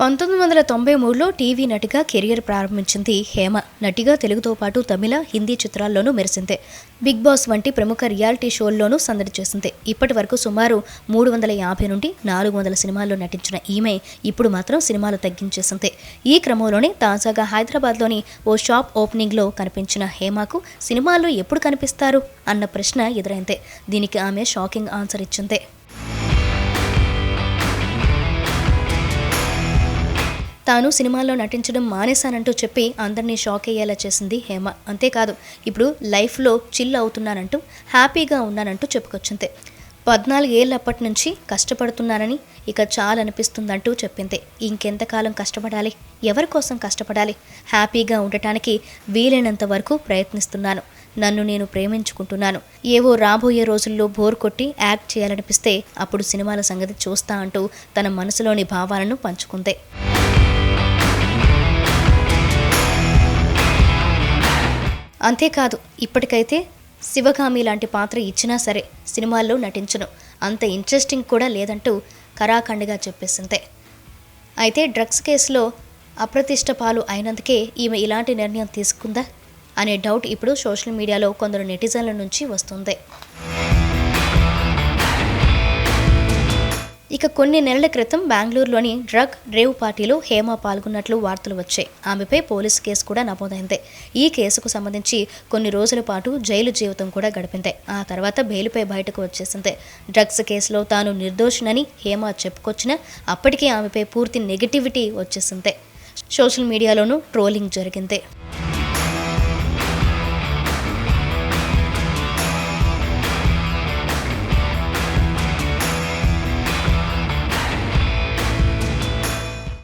పంతొమ్మిది వందల తొంభై మూడులో టీవీ నటిగా కెరియర్ ప్రారంభించింది హేమ. నటిగా తెలుగుతో పాటు తమిళ హిందీ చిత్రాల్లోనూ మెరిసిందే. బిగ్ బాస్ వంటి ప్రముఖ రియాలిటీ షోల్లోనూ సందడి చేసింది. ఇప్పటి వరకు సుమారు మూడు వందల యాభై నుండి నాలుగు వందల సినిమాల్లో నటించిన ఈమె ఇప్పుడు మాత్రం సినిమాలు తగ్గించేసింది. ఈ క్రమంలోనే తాజాగా హైదరాబాద్లోని ఓ షాప్ ఓపెనింగ్లో కనిపించిన హేమకు సినిమాల్లో ఎప్పుడు కనిపిస్తారు? అన్న ప్రశ్న ఎదురైంది. దీనికి ఆమె షాకింగ్ ఆన్సర్ ఇచ్చింది. తాను సినిమాల్లో నటించడం మానేశానంటూ చెప్పి అందరినీ షాక్ అయ్యేలా చేసింది హేమ. అంతేకాదు ఇప్పుడు లైఫ్లో చిల్ అవుతున్నానంటూ హ్యాపీగా ఉన్నానంటూ చెప్పుకొచ్చింది. పద్నాలుగేళ్ళప్పటి నుంచి కష్టపడుతున్నానని ఇక చాలనిపిస్తుందంటూ చెప్పింది. ఇంకెంతకాలం కష్టపడాలి? ఎవరి కోసం కష్టపడాలి? హ్యాపీగా ఉండటానికి వీలైనంత వరకు ప్రయత్నిస్తున్నాను. నన్ను నేను ప్రేమించుకుంటున్నాను. ఏవో రాబోయే రోజుల్లో బోర్ కొట్టి యాక్ట్ చేయాలనిపిస్తే అప్పుడు సినిమాల సంగతి చూస్తా అంటూ తన మనసులోని భావాలను పంచుకుంది. అంతేకాదు ఇప్పటికైతే శివగామి లాంటి పాత్ర ఇచ్చినా సరే సినిమాల్లో నటించను. అంత ఇంట్రెస్టింగ్ కూడా లేదంటూ కరాఖండిగా చెప్పేసిందే అయితే డ్రగ్స్ కేసులో అప్రతిష్ట పాలు అయినందుకే ఈమె ఇలాంటి నిర్ణయం తీసుకుందా? అనే డౌట్ ఇప్పుడు సోషల్ మీడియాలో కొందరు నెటిజన్ల నుంచి వస్తుంది. ఇక కొన్ని నెలల క్రితం బెంగళూరులోని డ్రగ్ రేవ్ పార్టీలో హేమ పాల్గొన్నట్లు వార్తలు వచ్చాయి. ఆమెపై పోలీసు కేసు కూడా నమోదైంది. ఈ కేసుకు సంబంధించి కొన్ని రోజుల పాటు జైలు జీవితం కూడా గడిపింది. ఆ తర్వాత బెయిల్పై బయటకు వచ్చేసింది. డ్రగ్స్ కేసులో తాను నిర్దోషినని హేమ చెప్పుకొచ్చినా అప్పటికే ఆమెపై పూర్తి నెగిటివిటీ వచ్చేసింది. సోషల్ మీడియాలోనూ ట్రోలింగ్ జరిగింది.